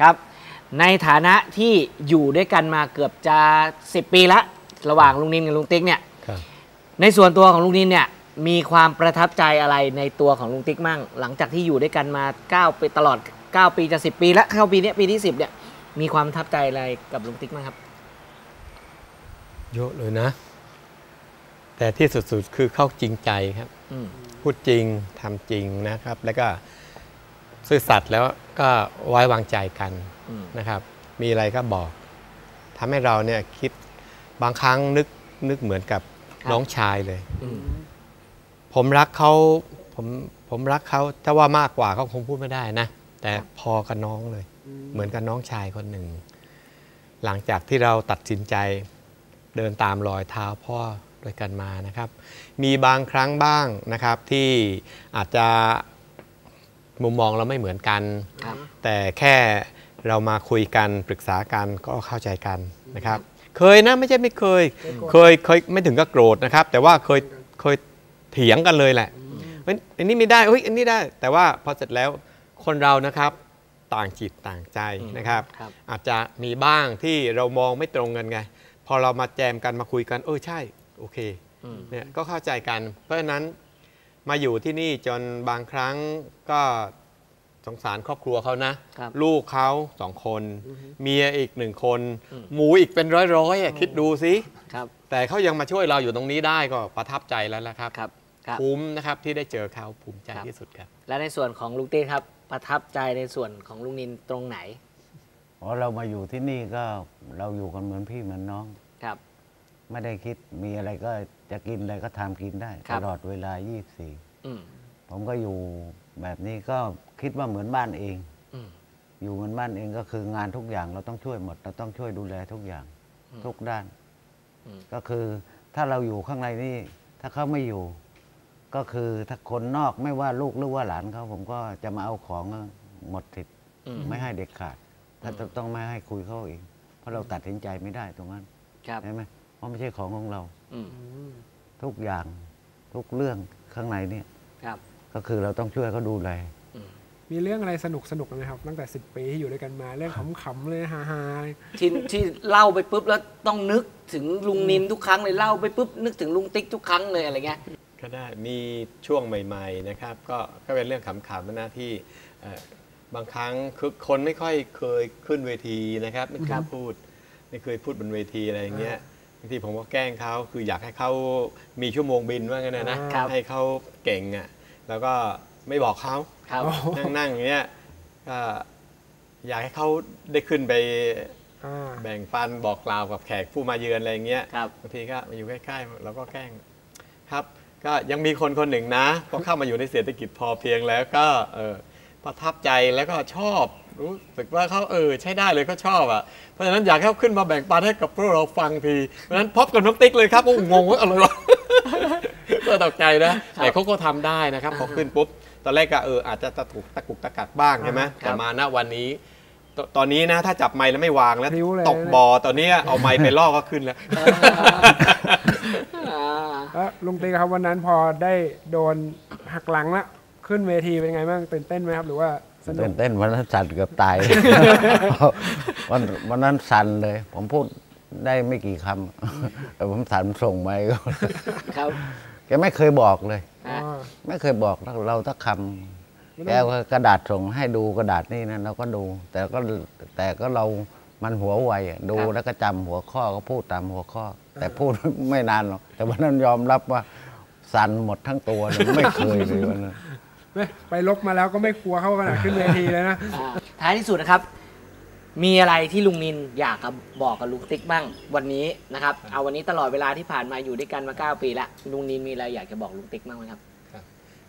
ครับ ในฐานะที่อยู่ด้วยกันมาเกือบจะ 10 ปีละระหว่างลุงนินกับลุงติ๊กเนี่ยครับในส่วนตัวของลุงนินเนี่ยมีความประทับใจอะไรในตัวของลุงติ๊กมั่ง หลังจากที่อยู่ด้วยกันมา9ปีตลอด 9 ปีจะ10 ปีแล้วเข้าปีเนี้ยปีที่ 10เนี่ยมีความประทับใจอะไรกับลุงติ๊กมั่งครับ เยอะเลยนะ แต่ที่สุดๆคือเขาจริงใจครับอืมพูดจริงทำจริงนะครับ แล้วก็ ซื่อสัตย์แล้วก็ไว้วางใจกันอืมนะครับ มีอะไรก็บอกทำให้เราเนี่ยคิดบางครั้งนึกนึกเหมือนกับน้องชายเลยอืมผมรักเขาผมผมรักเขาถ้าว่ามากกว่าเขาคงพูดไม่ได้นะ แต่พอกับน้องเลย เหมือนกับน้องชายคนหนึ่ง หลังจากที่เราตัดสินใจเดินตามรอยเท้าพ่อด้วยกันมานะครับ มีบางครั้งบ้างนะครับที่อาจจะ มุมมองเราไม่เหมือนกันครับแต่แค่เรามาคุยกันปรึกษากันก็เข้าใจกันนะครับ เคยนะไม่ใช่ไม่เคย เคยเคยไม่ถึงก็โกรธนะครับ แต่ว่าเคยเคยเถียงกันเลยแหละเฮ้ยอันนี้ไม่ได้เฮ้ยอันนี้ได้ แต่ว่าพอเสร็จแล้วคนเรานะครับต่างจิตต่างใจนะครับครับอาจจะมีบ้างที่เรามองไม่ตรงกันไง พอเรามาแจมกันมาคุยกัน เออใช่ โอเคอืมเนี่ยก็เข้าใจกัน เพราะฉะนั้น มาอยู่ที่นี่จนบางครั้งก็สงสารครอบครัวเขานะครับลูกเขาสองคน เมียอีกหนึ่งคนอืมหมูอีกเป็นร้อยๆอะคิดดูสิครับแต่เขายังมาช่วยเราอยู่ตรงนี้ได้ก็ประทับใจแล้วละครับครับครับภูมินะครับที่ได้เจอเขาภูมิใจครับที่สุดครับ และในส่วนของลุงติ๊กครับประทับใจในส่วนของลุงนินตรงไหนพอเรามาอยู่ที่นี่ก็เราอยู่กันเหมือนพี่เหมือนน้องครับ ไม่ได้คิดมีอะไรก็ จะกินอะไรก็ทำกินได้ ครัตบลอดเวลา24อืมผมก็อยู่แบบนี้ก็คิดว่าเหมือนบ้านเอง อืมอยู่เหมือนบ้านเองก็คืองานทุกอย่างเราต้องช่วยหมด เราต้องช่วยดูแลทุกอย่างอืมทุกด้าน อืมก็คือถ้าเราอยู่ข้างในนี่ถ้าเขาไม่อยู่ ก็คือถ้าคนนอกไม่ว่าลูกหรือว่าหลานเขาผมก็จะมาเอาของหมดสิทธิ์อืม ไม่ให้เด็ดขาด ถ้าอืมต้องไม่ให้คุยเขาเองเพราะเราตัดสินใจไม่ได้ตรงนั้นครับ ใช่ไหม เพราะไม่ใช่ของของเรา อืมทุกอย่างทุกเรื่องข้างในเนี่ยครับ ก็คือเราต้องช่วยเขาดูแลอืมมีเรื่องอะไรสนุกสนุกๆไหมครับตั้งแต่ 10 ปีที่อยู่ด้วยกันมาเรื่องขำๆเลยฮาๆเลยที่ที่เล่าไปปุ๊บแล้วต้องนึกถึงลุงนินทุกครั้งเลยเล่าไปปุ๊บนึกถึงลุงติ๊กทุกครั้งเลยอะไรเงี้ย ก็ได้มีช่วงใหม่ๆนะครับ ก็ก็เป็นเรื่องขำๆนะที่เอ่อบางครั้งคือคนไม่ค่อยเคยขึ้นเวทีนะครับ ไม่เคครัยบ พูด ไม่เคยพูดบนเวทีอะไรอย่างเงี้ยบางทีผมก็แกล้งเขาคืออยากให้เขามีชั่วโมงบินว่างั้นนะนะครับให้เขาเก่งอะแล้วก็ไม่บอกเขาครับนั่งนั่งอย่างเงี้ยก็อยากให้เขาได้ขึ้นไปอ่าแบ่งปันบอกกล่าวกับแขกผู้มาเยือนอะไรอย่างเงี้ยครับบางทีก็มาอยู่ใกล้ๆเราก็แกล้งครับ ก็ยังมีคนคนหนึ่งนะพอเข้ามาอยู่ในเศรษฐกิจพอเพียงแล้วก็เออประทับใจแล้วก็ชอบ รู้สึกว่าเขาเออใช้ได้เลยก็ชอบอะเพราะฉะนั้นอยากให้เขาขึ้นมาแบ่งปันให้กับพวกเราฟังทีเพราะฉะนั้นพบกับน้องติ๊กเลยครับโอ้งงว่าอะไรวะก็ตกใจนะแต่เขาก็ทำได้นะครับพอขึ้นปุ๊บตอนแรกก็เอออาจจะตะกุกตะกุกตะกักบ้างใช่ไหมครับแต่มาณวันนี้ตตอนนี้นะถ้าจับไม้แล้วไม่วางแล้วพริ้วเลยตกบ่อตอนนี้เอาไม้ไปล่อก็ขึ้นแล้วอ่าแล้วลุงติ๊กครับวันนั้นพอได้โดนหักหลังละขึ้นเวทีเป็นไงบ้างตื่นเต้นไหมครับ หรือว่า สนุตื่กนเต้นวันนั้นสั่นเกือบตาย วันวันนั้นสั่นเลย ผมพูดได้ไม่กี่คำแต่ผมสั่นส่งไปครับแกไม่เคยบอกเลยอ๋อไม่เคยบอกเราสักคำแกก็กระดาษส่งให้ดูกระดาษนี่นะเราก็ดู แต่ก็แต่ก็เรามันหัวไวอะดูครับแล้วก็จำหัวข้อก็พูดตามหัวข้อ แต่พูดไม่นานหรอกแต่วันนั้นยอมรับว่าสั่นหมดทั้งตัวเลยไม่เคยเลยวันนั้น ไม่ไปลบมาแล้วก็ไม่กลัวเข้าขนาดขึ้นเวทีเลยนะอ่าท้ายที่สุดนะครับ มีอะไรที่ลุงนินอยากจะบอกกับลุงติ๊กบ้างวันนี้นะครับ เอาวันนี้ตลอดเวลาที่ผ่านมาอยู่ด้วยกันมา 9 ปีละลุงนินมีอะไรอยากจะบอกลุงติ๊กบ้างไหมครับ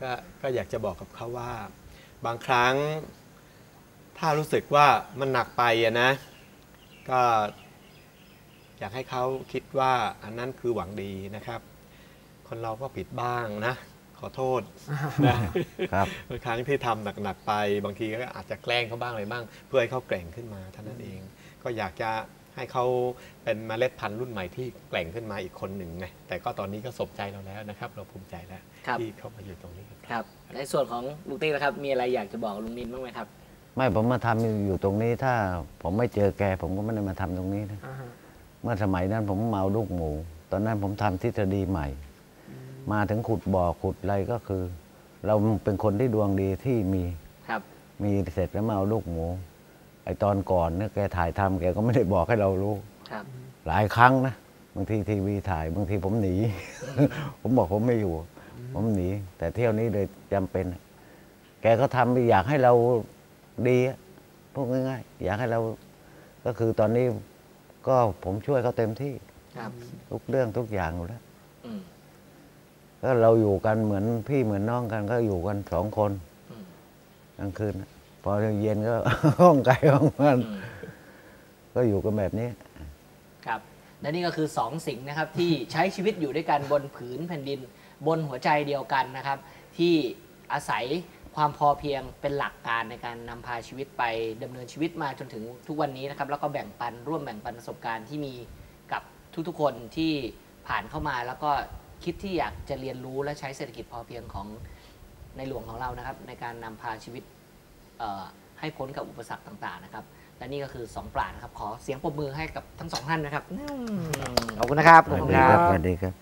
ก็ก็อยากจะบอกกับเขาว่า บางครั้ง ถ้ารู้สึกว่ามันหนักไปอะนะ ก็ อยากให้เขาคิดว่าอันนั้นคือหวังดีนะครับ คนเราก็ผิดบ้างนะ ขอโทษนะครับบางครั้งที่ทำหนักๆไป บางทีก็อาจจะแกล้งเขาบ้างอะไรบ้าง เพื่อให้เขาแกร่งขึ้นมาเท่านั้นเอง ก็อยากจะให้เขาเป็นเมล็ดพันธุ์รุ่นใหม่ที่แกร่งขึ้นมาอีกคนหนึ่งไงแต่ก็ตอนนี้ก็สมใจเราแล้วนะครับ เราภูมิใจแล้วครับที่เข้ามาอยู่ตรงนี้ครับครับในส่วนของลุงติ๊กนะครับ มีอะไรอยากจะบอกลุงนินบ้างไหมครับ ไม่ผมมาทำอยู่ตรงนี้ถ้า ผมไม่เจอแกผมก็ไม่ได้มาทำตรงนี้นะอ่าฮะเมื่อสมัยนั้นผมเมาลูกหมู ตอนนั้นผมทำทฤษฎีใหม่ มาถึงขุดบ่อขุดอะไรก็คือ เราเป็นคนที่ดวงดีที่มีครับ มีเสร็จแล้วมาเอาลูกหมู ไอตอนก่อนเนี่ยแกถ่ายทำแกก็ไม่ได้บอกให้เรารู้ครับ หลายครั้งนะบางทีทีวีถ่ายบางทีผมหนี ผมบอกผมไม่อยู่ ผมหนี แต่เที่ยวนี้เลยจำเป็น แกก็ทำอยากให้เราดีอะพูดง่ายๆอยากให้เรา ก็คือตอนนี้ก็ผมช่วยเขาเต็มที่ครับทุกเรื่องทุกอย่างอยู่แล้วอืม ก็เราอยู่กันเหมือนพี่เหมือนน้องกันก็อยู่กันสองคนอืมกลางคืนน่ะพอเย็นก็ห้องไกลห้องมันอืมก็อยู่กันแบบนี้ ครับ และนี่ก็คือสองสิ่งนะครับ ที่ใช้ชีวิตอยู่ด้วยกันบนผืนแผ่นดิน บนหัวใจเดียวกันนะครับ ที่อาศัยความพอเพียงเป็นหลักการในการนำพาชีวิตไปดำเนินชีวิตมาจนถึงทุกวันนี้นะครับ แล้วก็แบ่งปันร่วมแบ่งปันประสบการณ์ที่มีกับทุกๆคนที่ผ่านเข้ามาแล้วก็ คิดที่อยากจะเรียนรู้และใช้เศรษฐกิจพอเพียงของในหลวงของเรานะครับ ในการนำพาชีวิตเอ่อให้พ้นกับอุปสรรคต่าง ๆ นะครับ และนี่ก็คือสองปราชญ์นะครับ ขอเสียงปรบมือให้กับทั้งสองท่านนะครับอืมขอบคุณนะครับสขอบวัสคุณดีคครัรับบสวัสดีครับ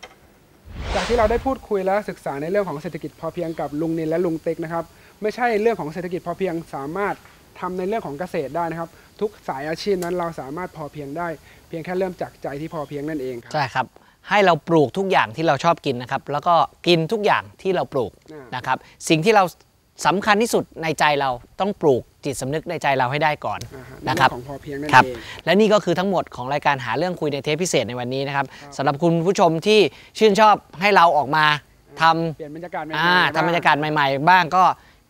จากที่เราได้พูดคุยและศึกษาในเรื่องของเศรษฐกิจพอเพียงกับลุงนินและลุงติ๊กนะครับ ไม่ใช่เรื่องของเศรษฐกิจพอเพียงสามารถทำในเรื่องของเกษตรได้นะครับ ทุกสายอาชีพนั้นเราสามารถพอเพียงได้ เพียงแค่เริ่มจากใจที่พอเพียงนั่นเองครับใช่ครับ ให้เราปลูกทุกอย่างที่เราชอบกินนะครับแล้วก็กินทุกอย่างที่เราปลูกอ่านนะครับสิ่งที่เราสำคัญที่สุดในใจเราต้องปลูกจิตสำนึกในใจเราให้ได้ก่อนอ่าฮะนะครับเรื่องของพอเพียงนั่นครับเองและนี่ก็คือทั้งหมดของรายการหาเรื่องคุยในเทปพิเศษในวันนี้นะครับสำหรับคุณผู้ชมที่ชื่นชอบให้เราออกมาทำเปลี่ยนบรรยากาศใหม่ๆอ่าบ้งทำบรรยากาศใหม่ ๆ บ้างก็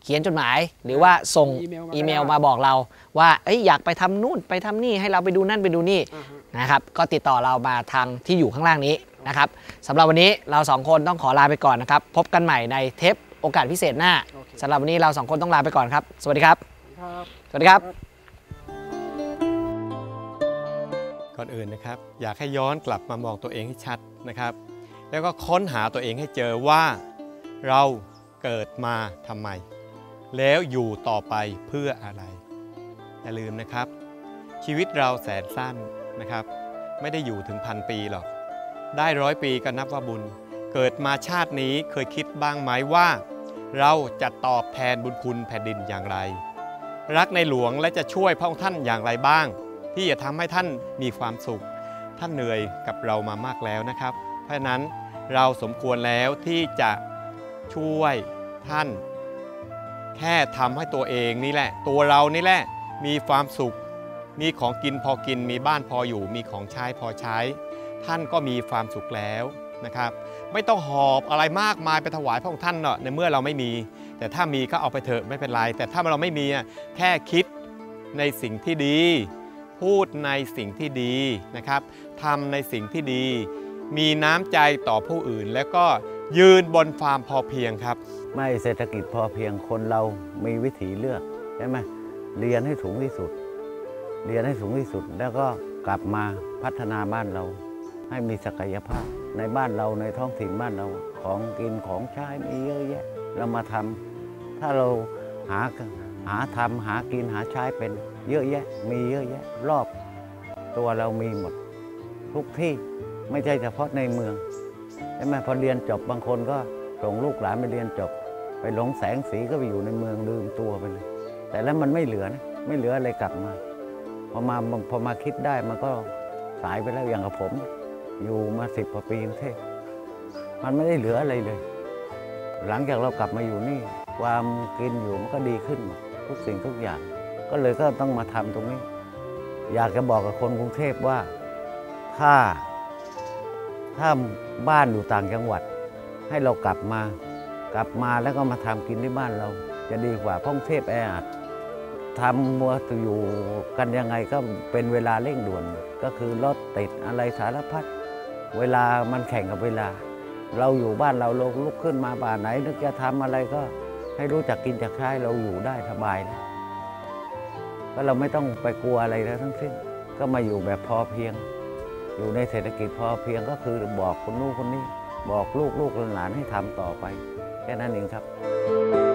เขียนจดหมาย หรือว่าส่งอีเมลมาอีเมลก็ได้มาบอกเรา ว่าเอ้ยอยากไปทำนู่นไปทำนี่ให้เราไปดูนั่นไปดูนี่อ่าฮะนะครับก็ติดต่อเรามาทางที่อยู่ข้างล่างนี้ นะครับสำหรับวันนี้เราสองคนต้องขอลาไปก่อนนะครับ พบกันใหม่ในเทปโอกาสพิเศษหน้าโอเคสำหรับวันนี้เราสองคนต้องลาไปก่อนครับ สวัสดีครับครับ สวัสดีครับก่อนอื่นนะครับ อยากให้ย้อนกลับมามองตัวเองให้ชัดนะครับ แล้วก็ค้นหาตัวเองให้เจอว่าเราเกิดมาทำไม แล้วอยู่ต่อไปเพื่ออะไร อย่าลืมนะครับ ชีวิตเราแสนสั้นนะครับ ไม่ได้อยู่ถึงพันปีหรอก ได้ร้อยปีก็นับว่าบุญ เกิดมาชาตินี้เคยคิดบ้างไหมว่า เราจะตอบแทนบุญคุณแผ่นดินอย่างไร รักในหลวงและจะช่วยพระองค์ท่านอย่างไรบ้าง ที่จะทำให้ท่านมีความสุข ท่านเหนื่อยกับเรามามากแล้วนะครับ เพราะฉะนั้นเราสมควรแล้วที่จะช่วยท่าน แค่ทำให้ตัวเองนี่แหละ ตัวเรานี่แหละมีความสุข มีของกินพอกินมีบ้านพออยู่ มีของใช้พอใช้ ท่านก็มีความสุขแล้วนะครับไม่ต้องหอบอะไรมากมายไปถวายพระองค์ท่านเนาะในเมื่อเราไม่มี แต่ถ้ามีก็เอาไปเถอะไม่เป็นไร แต่ถ้าเราไม่มีแค่คิดในสิ่งที่ดี พูดในสิ่งที่ดีนะครับทำในสิ่งที่ดี มีน้ำใจต่อผู้อื่น แล้วก็ยืนบนความพอเพียงครับ ไม่เศรษฐกิจพอเพียงคนเรามีวิถีเลือกใช่ไหมเรียนให้สูงที่สุด เรียนให้สูงที่สุดแล้วก็กลับมาพัฒนาบ้านเรา ให้มีศักยภาพ ในบ้านเราในท้องถิ่นบ้านเราของกินของใช้มีเยอะแยะ เรามาทำถ้าเราหาหาทำหากินหาใช้เป็นเยอะแยะ มีเยอะแยะ รอบตัวเรามีหมด ทุกที่ไม่ใช่เฉพาะในเมืองใช่ไหมพอเรียนจบบางคนก็ส่งลูกหลานไปเรียนจบ ไปหลงแสงสีก็ไปอยู่ในเมืองลืมตัวไปเลย แต่แล้วมันไม่เหลือนะไม่เหลืออะไรกลับมาพอมาพอมาคิดได้มันก็สายไปแล้วอย่างกับผม อยู่มาสิบกว่าปีกรุงเทพมันไม่ได้เหลืออะไรเลย หลังจากเรากลับมาอยู่นี่ ความกินอยู่มันก็ดีขึ้น ทุกสิ่งทุกอย่าง ก็เลยก็ต้องมาทำตรงนี้ อยากจะบอกกับคนกรุงเทพว่าถ้าถ้าบ้านอยู่ต่างจังหวัด ให้เรากลับมากลับมาแล้วก็มาทำกินที่บ้านเรา จะดีกว่าพราะกรุงเทพแออัดทำมัวอยู่กันยังไงก็เป็นเวลาเร่งด่วน ก็คือรถติดอะไรสารพัด เวลามันแข่งกับเวลา เราอยู่บ้านเราเราลุกขึ้นมาป่าไหน นึกจะทำอะไรก็ให้รู้จักกินจักใช้เราอยู่ได้สบายแล้วก็เราไม่ต้องไปกลัวอะไรแล้วทั้งสิ้น ก็มาอยู่แบบพอเพียง อยู่ในเศรษฐกิจพอเพียงก็คือบอกคนนู้นคนนี้ บอกลูกลูกหลานให้ทำต่อไป แค่นั้นเองครับ